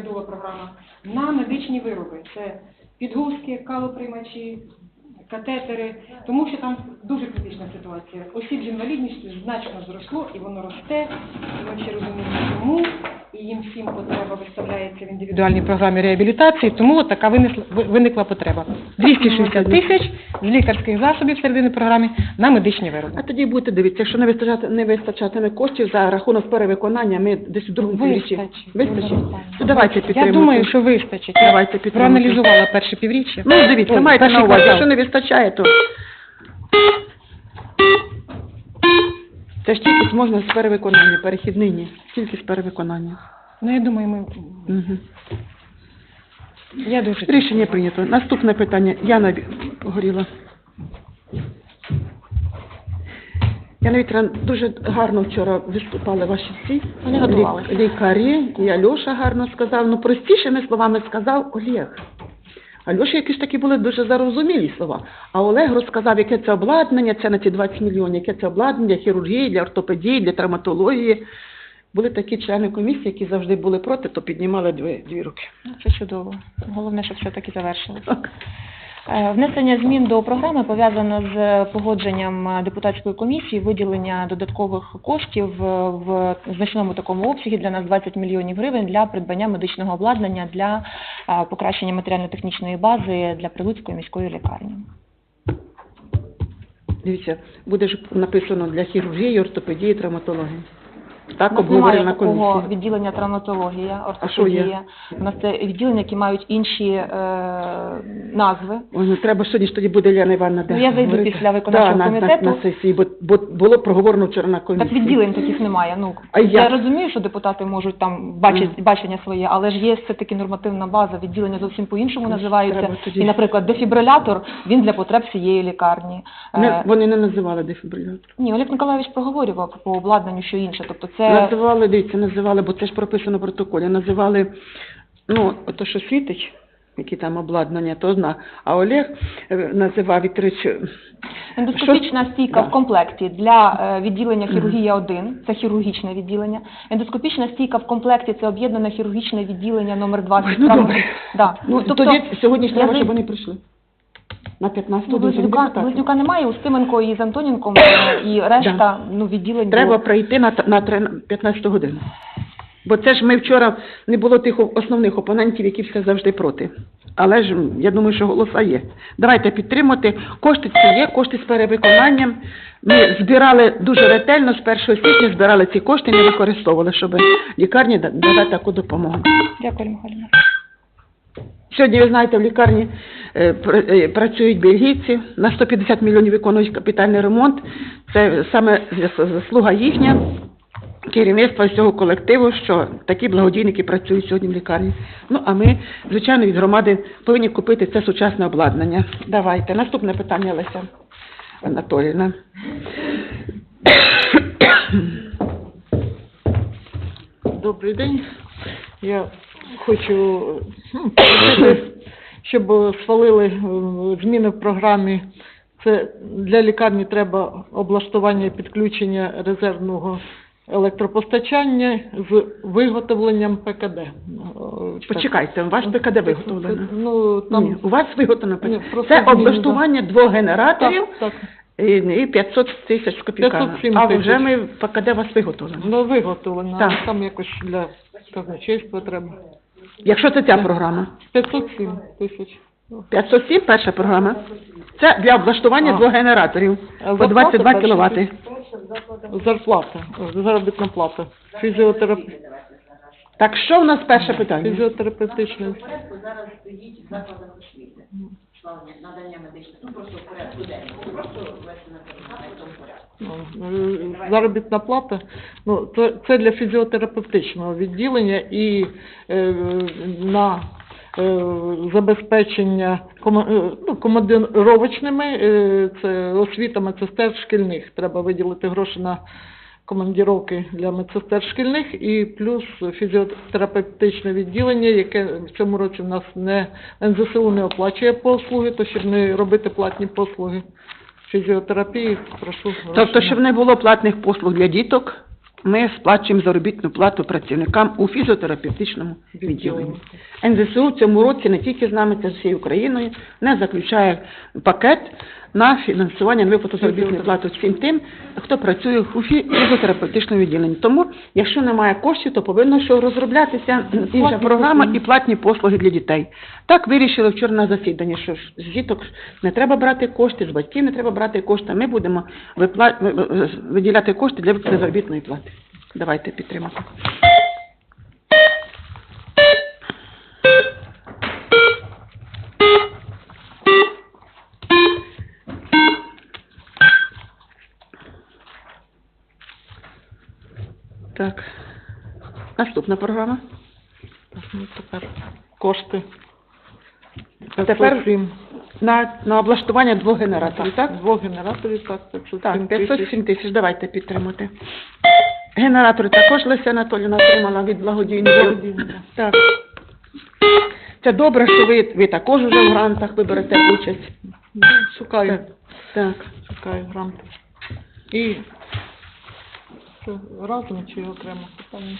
урядова програма, на медичні вироби. Це підгузки, калоприймачі, катетери, тому що там дуже критична ситуація. Осіб з інвалідністю значно зросло і воно росте, і ми всі розуміємо, чому, і їм всім потреба виставляється в індивідуальній програмі реабілітації, тому от така винесла- виникла потреба. 260 тисяч з лікарських засобів середини програми на медичні вироби. А тоді будете дивитися, якщо не вистачати не вистачатиме коштів за рахунок перевиконання, ми десь у другому півріччі. Вистачить. То давайте Я думаю, що вистачить. Давайте підтримуємо. проаналізувала перше півріччя. Ну, дивіться, Ой, перший на увазі, якщо не вистачає, то це ж тільки можна з перевиконання, перехідний ні, тільки з перевиконання. Ну, я думаю, ми... Угу. Я дуже... Рішення прийнято. Наступне питання. Яна Горіла. Яна Вікторовна, дуже гарно вчора виступали ваші всі Вони лікарі, і Альоша гарно сказав. Ну, простішими словами сказав Олег. Альоші якісь такі були дуже зарозумілі слова. А Олег розказав, яке це обладнання, це на ці 20 мільйонів, яке це обладнання для хірургії, для ортопедії, для травматології. Були такі члени комісії, які завжди були проти, то піднімали дві, дві руки. Ну, Це чудово. Головне, щоб все-таки завершилося. Е, Внесення змін до програми пов'язано з погодженням депутатської комісії, виділення додаткових коштів е, в значному такому обсягі для нас 20 мільйонів гривень для придбання медичного обладнання для е, покращення матеріально-технічної бази для Прилуцької міської лікарні. Дивіться, буде ж написано для хірургії, ортопедії, травматології. Так У нас немає на такого комісії. відділення травматологія, ортопедія. У нас це відділення, які мають інші е, назви. Ой, ну треба сьогодні ж тоді буде Ляна Івановна. де Ну, я зайду говорити. після виконавчого Да, на, комітету. На, на сесії, бо, бо було проговорено вчора на комісії. Так відділень таких немає. Ну А я як? розумію, що депутати можуть там бачити бачення своє, але ж є все таки нормативна база. Відділення зовсім по-іншому Ну, називаються. треба тоді. І, наприклад, дефібрилятор він для потреб всієї лікарні. Не, Е, вони не називали дефібрилятор. Ні, Олег Миколаївич проговорював по обладнанню, що інше. Тобто це Називали, дивіться, називали, бо це ж прописано в протоколі, називали, ну, то, що світить, які там обладнання, то одна. А Олег е, називав Вікторович, е, ендоскопічна стійка Да. в комплекті для е, відділення хірургія 1, це хірургічне відділення. Ендоскопічна стійка в комплекті це об'єднане хірургічне відділення номер 20. Ой, ну, добре. Да. ну, тобто, тоді сьогодні ж треба, щоб вони прийшли. На 15 Ну, годин Близнюка. Близнюка немає, у Стименко і з Антонінком і решта ну, відділень. Треба було. пройти на, т- на трин- 15 годину. Бо це ж ми вчора не було тих о- основних опонентів, які все завжди проти. Але ж м, я думаю, що голоса є. Давайте підтримати. Кошти ці є, кошти з перевиконанням. Ми збирали дуже ретельно, з 1 січня збирали ці кошти не використовували, щоб лікарні да- дати таку допомогу. Дякую, Михайлівна. Сьогодні, ви знаєте, в лікарні е, е, працюють бельгійці, на 150 мільйонів виконують капітальний ремонт. Це саме заслуга їхня, керівництва всього колективу, що такі благодійники працюють сьогодні в лікарні. Ну, а ми, звичайно, від громади повинні купити це сучасне обладнання. Давайте. Наступне питання, Леся Анатоліївна. Добрий день. Я хочу ну, щоб схвалили е, зміни в програмі. Це для лікарні треба облаштування і підключення резервного електропостачання з виготовленням ПКД. Е, Почекайте, ваш ПКД виготовлено? Ну, там Ні, у вас виготовлено ПКД. Це облаштування двох генераторів. так, так. І, і 500 тисяч. 507 А вже ми ПКД вас виготовлено. Ну, виготовлено, Так. там якось для казначейства треба. Якщо це ця програма. 507 тисяч. 507 перша програма. Це для облаштування А. двох генераторів по зарплата 22 перша кВт. Зарплата, заробітна плата, фізіотерап... Так що в нас перше питання? фізіотерапевтичний. порядку зараз стоїть в закладах освіти. Просто в порядку денному, просто порядок в тому порядку. Е, заробітна плата, ну, це, це для фізіотерапевтичного відділення і е, на е, забезпечення кома- е, ну, командировочними, е, це освіта медсестер шкільних. Треба виділити гроші на командіровки для медсестер шкільних і плюс фізіотерапевтичне відділення, яке в цьому році в нас не НЗСУ не оплачує послуги, то щоб не робити платні послуги фізіотерапії, прошу. Тобто, щоб не було платних послуг для діток, ми сплачуємо заробітну плату працівникам у фізіотерапевтичному відділенні. НЗСУ в цьому році не тільки з нами, це з всією Україною, не заключає пакет на фінансування на виплату заробітної плати всім тим, хто працює у фі- фізіотерапевтичному відділенні. Тому, якщо немає коштів, то повинно що розроблятися інша програма і платні послуги для дітей. Так вирішили вчора на засіданні, що з діток не треба брати кошти, з батьків не треба брати кошти. Ми будемо виділяти кошти для виплати заробітної плати. Давайте підтримати. Наступна програма. Ну, тепер кошти. Тепер на, на облаштування двох генераторів, так? Двох генераторів, так, 507 Так, тисяч. 507 тисяч, давайте підтримати. Генератори також Леся Анатоліївна отримала від благодійного. Так. Це добре, що ви, ви також вже в грантах ви берете участь. Шукаю, Так. шукаю гранти. І разом чи окремо питання?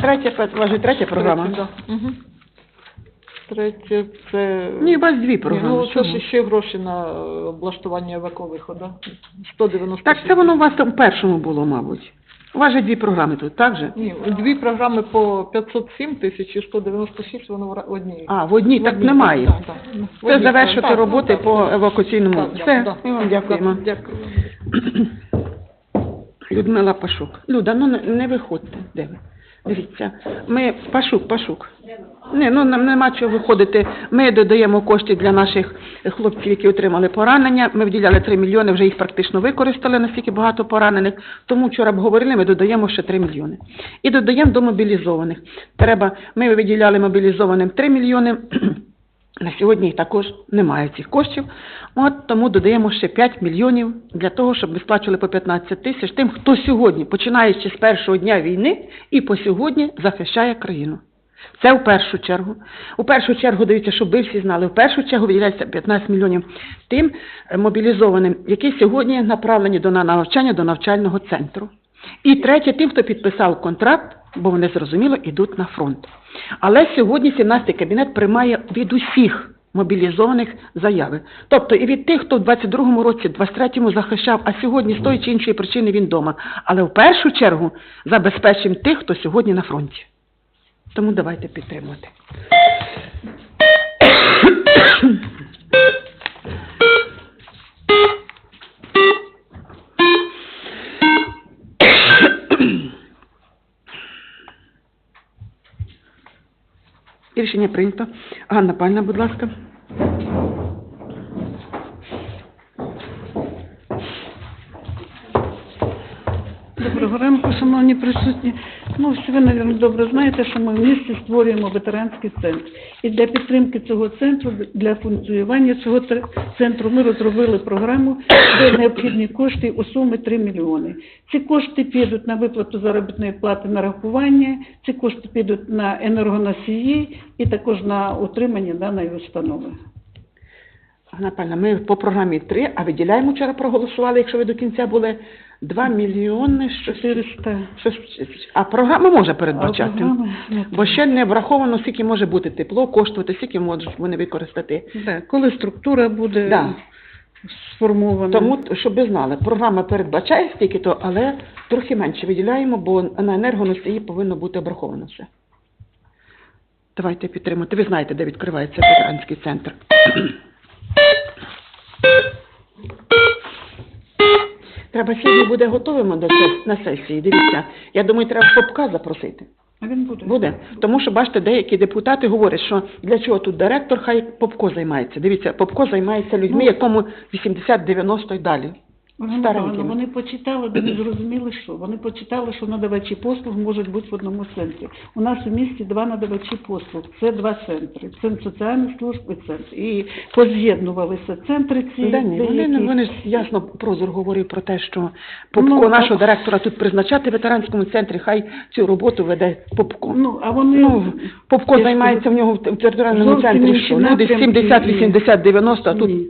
Третя, предложи, третя програма. Третє, да. Мгм. Третє це... Ні, у вас дві програми. Ну, це Чому? ж ще гроші на е, облаштування ВК-виходу. 190 Так, це воно у вас там в першому було, мабуть. У вас же дві програми тут, так же? Ні, дві програми по 507 тисяч і 196, воно в ра- одній. А, в одній так немає. так, так. В Це одній, завершити так, роботи так, по так. евакуаційному. Так, Все, так, ми вам так, дякуємо. Дякую. Людмила Пашук. Люда, ну не, не виходьте. Де ви? Дивіться, ми Пашук, Пашук. Не, ну нам нема чого виходити. Ми додаємо кошти для наших хлопців, які отримали поранення. Ми виділяли 3 мільйони, вже їх практично використали, настільки багато поранених. Тому вчора обговорили, ми додаємо ще 3 мільйони. І додаємо до мобілізованих. Треба, ми виділяли мобілізованим 3 мільйони. На сьогодні також немає цих коштів. От тому додаємо ще 5 мільйонів для того, щоб ви сплачували по 15 тисяч тим, хто сьогодні, починаючи з першого дня війни, і по сьогодні захищає країну. Це в першу чергу. У першу чергу, дивіться, щоб ви всі знали, в першу чергу виділяється 15 мільйонів тим е, мобілізованим, які сьогодні направлені до на- навчання до навчального центру. І третє, тим, хто підписав контракт, бо вони зрозуміло йдуть на фронт. Але сьогодні 17-й кабінет приймає від усіх мобілізованих заяви. Тобто і від тих, хто в 22-му році, 23-му захищав, а сьогодні з тої чи іншої причини він вдома. Але в першу чергу забезпечимо тих, хто сьогодні на фронті. Тому давайте підтримувати. Рішення прийнято. Ганна Пальна, будь ласка. Доброго ранку, шановні присутні. Ну, всі ви, мабуть, добре знаєте, що ми в місті створюємо ветеранський центр. І для підтримки цього центру, для функціонування цього центру ми розробили програму, де необхідні кошти у сумі 3 мільйони. Ці кошти підуть на виплату заробітної плати нарахування, ці кошти підуть на енергоносії і також на утримання даної установи. Ганна Пальна, ми по програмі 3, а виділяємо вчора проголосували, якщо ви до кінця були 2 мільйони, щось, 400. а програма може передбачати. програма Бо ще не враховано, скільки може бути тепло, коштувати, скільки можуть вони використати. Да, коли структура буде Да. сформована. Тому, щоб ви знали, програма передбачає стільки то, але трохи менше виділяємо, бо на енергоносії повинно бути обраховано все. Давайте підтримати. Ви знаєте, де відкривається ветеранський центр. Треба сьогодні буде готовим до сес- на сесії. Дивіться, я думаю, треба Попка запросити. А він буде. Буде. Тому що, бачите, деякі депутати говорять, що для чого тут директор, хай Попко займається. Дивіться, Попко займається людьми, Ну. якому 80-90 і далі. Старенькими. Вони почитали, де не зрозуміли, що. Вони почитали, що надавачі послуг можуть бути в одному центрі. У нас у місті два надавачі послуг. Це два центри. Центр соціальних служб і центр. І поз'єднувалися центри ці. Да, ні, вони, деякі. не- вони ж ясно прозор говорив про те, що Попко Ну, нашого а- директора тут призначати в ветеранському центрі, хай цю роботу веде Попко. Ну, а вони... Ну, Попко я займається в нього в територіальному центрі, що люди напрямки 70, і- 80, 90, а тут Ні.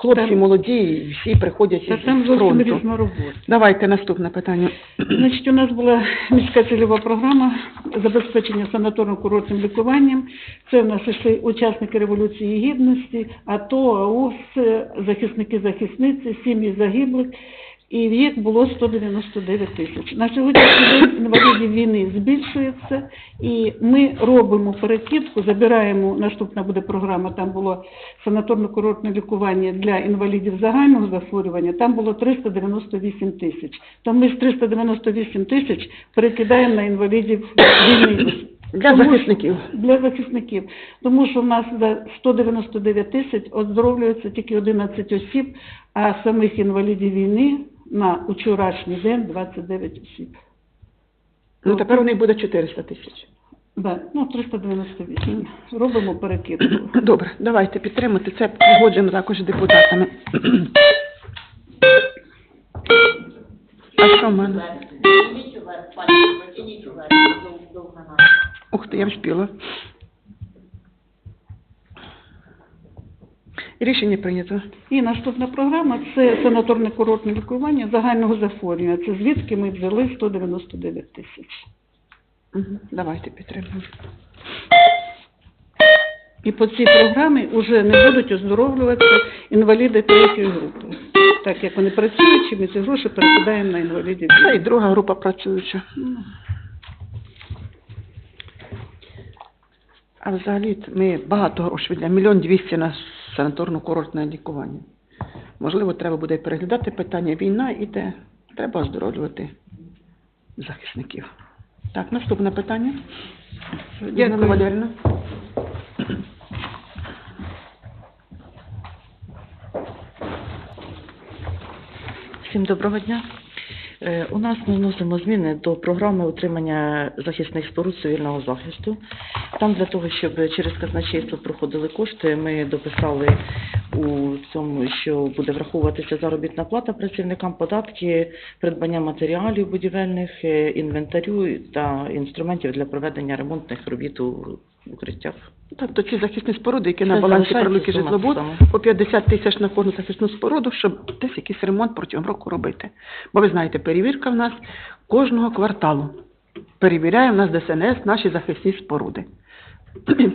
Хлопці Там- молоді, всі приходять Та із там зовсім фронту. різна робота. Давайте наступне питання. Значить, у нас була міська цільова програма забезпечення санаторно-курортним лікуванням. Це в нас йшли учасники Революції Гідності, АТО, АУС, захисники, захисниці, сім'ї загиблих. І вік було 199 тисяч. На сьогоднішній день інвалідів війни збільшується, і ми робимо перекидку, забираємо, наступна буде програма, там було санаторно-курортне лікування для інвалідів загального захворювання, там було 398 тисяч. То ми з 398 тисяч перекидаємо на інвалідів війни. Для Тому захисників. Для захисників. Тому що в нас за 199 тисяч оздоровлюється тільки 11 осіб, а самих інвалідів війни на вчорашній день 29 осіб. Ну тепер у них буде 400 тисяч. Да, ну 398. Робимо перекидку. Добре, давайте підтримати це, погоджуємо також депутатами. А що в мене? Ух ти, я вспіла. Рішення прийнято. І наступна програма це санаторне курортне лікування загального захворювання. Це звідки ми взяли 199 тисяч. Угу. Давайте підтримуємо. І по цій програмі вже не будуть оздоровлюватися інваліди третьої групи. Так як вони працюючі, ми ці гроші перекидаємо на інвалідів. Це і друга група працююча. А взагалі ми багато грошей виділяємо. Мільйон двісті на санаторно-курортне лікування. Можливо, треба буде переглядати питання. Війна іде, треба оздоровлювати захисників. Так, наступне питання. Дякую. Валерівна. Всім доброго дня. Е, У нас ми вносимо зміни до програми утримання захисних споруд цивільного захисту. Там для того, щоб через казначейство проходили кошти, ми дописали у цьому, що буде враховуватися заробітна плата працівникам, податки, придбання матеріалів будівельних, е, інвентарю та інструментів для проведення ремонтних робіт у укриттях. Тобто ці захисні споруди, які на балансі прилуки житлобуд, по 50 тисяч на кожну захисну споруду, щоб десь якийсь ремонт протягом року робити. Бо ви знаєте, перевірка в нас кожного кварталу. Перевіряє в нас ДСНС наші захисні споруди.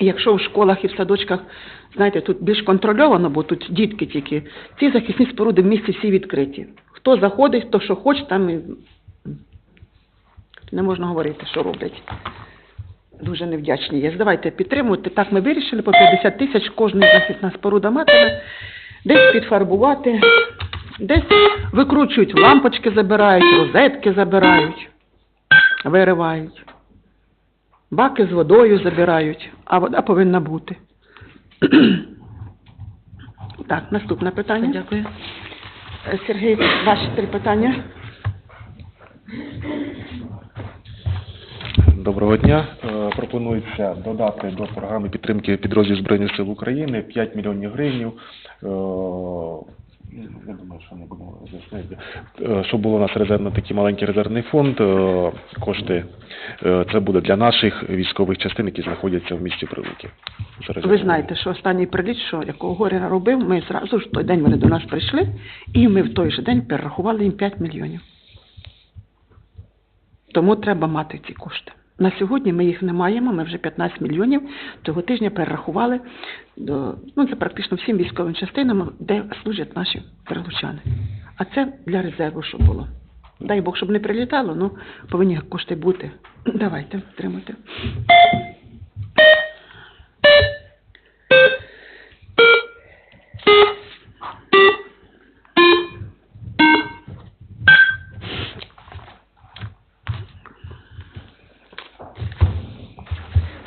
Якщо в школах і в садочках, знаєте, тут більш контрольовано, бо тут дітки тільки, ці захисні споруди в місті всі відкриті. Хто заходить, хто що хоче, там і не можна говорити, що роблять. Дуже невдячні є. Давайте підтримуйте. Так ми вирішили по 50 тисяч кожна захисна споруда матиме. Десь підфарбувати, десь викручують, лампочки забирають, розетки забирають, виривають. Баки з водою забирають, а вода повинна бути. Так, наступне питання. Дякую. Е, Сергій, ваші три питання. Доброго дня. Е, Пропонується додати до програми підтримки підрозділів Збройних сил України 5 мільйонів гривень. Я думаю, що не будемо з'яснити. Е, Щоб було у нас резервно такий маленький резервний фонд, е, кошти е, це буде для наших військових частин, які знаходяться в місті Прилуки. Ви знаєте, що останній приліт, що якого Горіна робив, ми зразу ж в той день вони до нас прийшли, і ми в той же день перерахували їм 5 мільйонів. Тому треба мати ці кошти. На сьогодні ми їх не маємо, ми вже 15 мільйонів цього тижня перерахували до, ну, це практично всім військовим частинам, де служать наші прилучани. А це для резерву, щоб було. Дай Бог, щоб не прилітало, ну повинні кошти бути. Давайте, тримайте.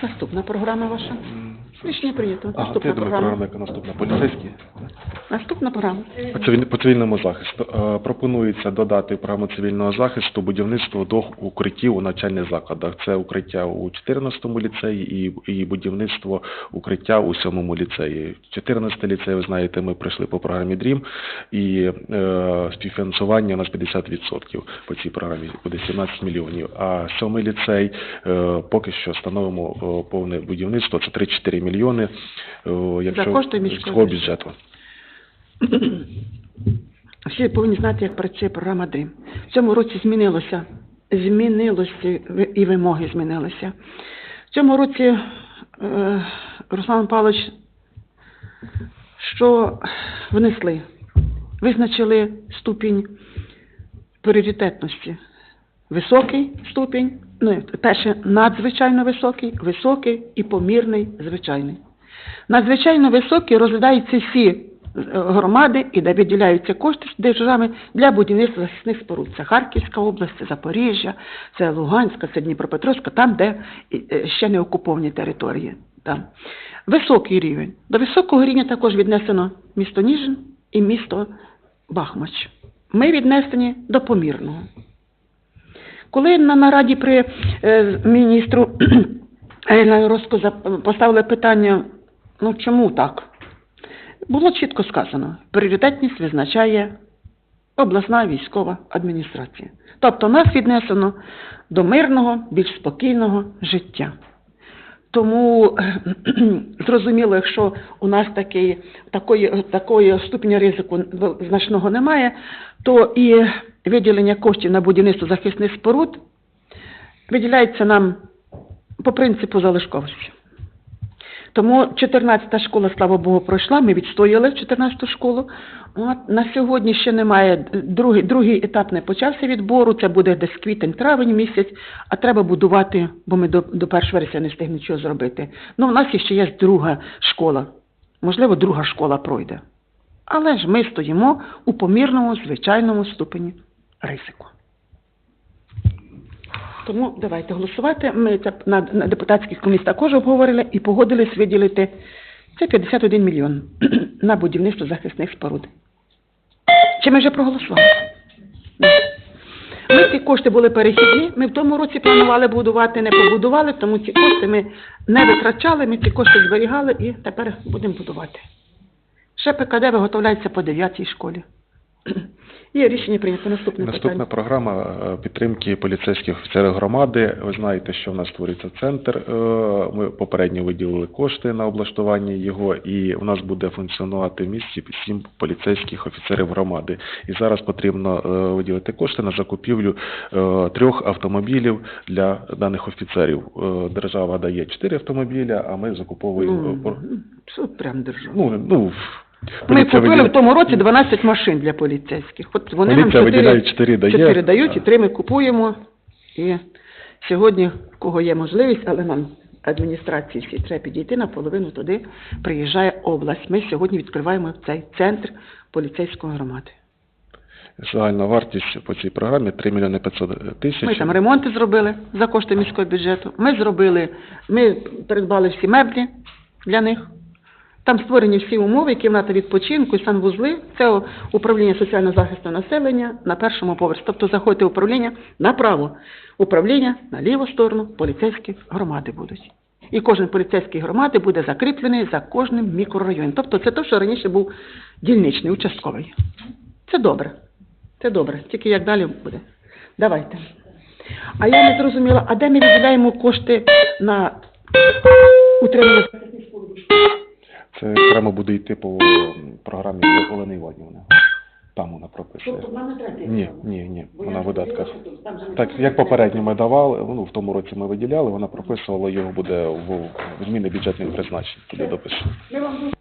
Наступна програма ваша. Рішення прийнято. А, Наступна я думаю, програма. програма, яка наступна поліцейські. Наступна програма. По цивільному захисту Е, пропонується додати в програму цивільного захисту будівництво двох укриттів у навчальних закладах. Це укриття у 14-му ліцеї і, будівництво укриття у 7-му ліцеї. 14 ліцей, ви знаєте, ми пройшли по програмі ДРІМ і е, співфінансування у нас 50% по цій програмі буде 17 мільйонів. А 7-й ліцей е, поки що становимо повне будівництво. Це 3-4 мільйони. е, якщо кошти з міського бюджету. Всі повинні знати, як працює програма ДРІМ. В цьому році змінилося, змінилося і вимоги змінилися. В цьому році е, Руслан Павлович що внесли? Визначили ступінь пріоритетності. Високий ступінь, ну, перше, надзвичайно високий, високий і помірний звичайний. Надзвичайно високі розглядаються всі громади і де виділяються кошти з держави для будівництва захисних споруд. Це Харківська область, це Запоріжжя, це Луганська, це Дніпропетровська, там, де е, ще не окуповані території. Там. Високий рівень. До високого рівня також віднесено місто Ніжин і місто Бахмач. Ми віднесені до помірного. Коли на нараді при е, міністру Роско поставили питання, ну чому так? Було чітко сказано, пріоритетність визначає обласна військова адміністрація. Тобто нас віднесено до мирного, більш спокійного життя. Тому зрозуміло, якщо у нас такий, такої, такої ступеня ризику значного немає, то і виділення коштів на будівництво захисних споруд виділяється нам по принципу залишковості. Тому 14-та школа, слава Богу, пройшла, ми відстояли 14-ту школу. От, на сьогодні ще немає, другий, другий етап не почався відбору, це буде десь квітень-травень місяць, а треба будувати, бо ми до, до 1 вересня не встигнемо нічого зробити. Ну, в нас ще є друга школа. Можливо, друга школа пройде. Але ж ми стоїмо у помірному, звичайному ступені ризику. Тому давайте голосувати. Ми це на, на депутатських комісіях також обговорили і погодились виділити це 51 мільйон на будівництво захисних споруд. Чи ми вже проголосували? Ми ці кошти були перехідні. Ми в тому році планували будувати, не побудували, тому ці кошти ми не витрачали, ми ці кошти зберігали і тепер будемо будувати. Ще ПКД виготовляється по 9 школі. Є рішення прийнято. Наступне Наступна питання. програма е, підтримки поліцейських офіцерів громади. Ви знаєте, що в нас створюється центр. е, Ми попередньо виділили кошти на облаштування його, і у нас буде функціонувати в місті сім поліцейських офіцерів громади. І зараз потрібно е, виділити кошти на закупівлю трьох автомобілів для даних офіцерів. Держава дає чотири автомобіля, а ми закуповуємо. Ну, прям держава. Ну, ну, Ми поліція купили виділяє- в тому році 12 машин для поліцейських. От вони нам Поліція виділяє 4, 4 дає. 4 дають, і 3 ми купуємо. І сьогодні, в кого є можливість, але нам адміністрації всі треба підійти наполовину туди, приїжджає область. Ми сьогодні відкриваємо цей центр поліцейської громади. Загальна вартість по цій програмі 3 мільйони 500 тисяч. Ми там ремонти зробили за кошти міського бюджету. Ми зробили, ми придбали всі меблі для них. Там створені всі умови, кімната відпочинку і санвузли. Це управління соціального захисту населення на першому поверсі. Тобто заходьте в управління направо, управління на ліву сторону, поліцейські громади будуть. І кожен поліцейський громади буде закріплений за кожним мікрорайоном. Тобто це те, що раніше був дільничний, участковий. Це добре. Це добре. Тільки як далі буде. Давайте. А я не зрозуміла, а де ми виділяємо кошти на утримання Це окремо буде йти по програмі Олени Іванівни. Там вона прописує. Ні, ні, ні, вона в видатках. Так, як попередньо ми давали, ну, в тому році ми виділяли, вона прописувала, його буде в, зміни бюджетних призначень, туди допише. Ми вам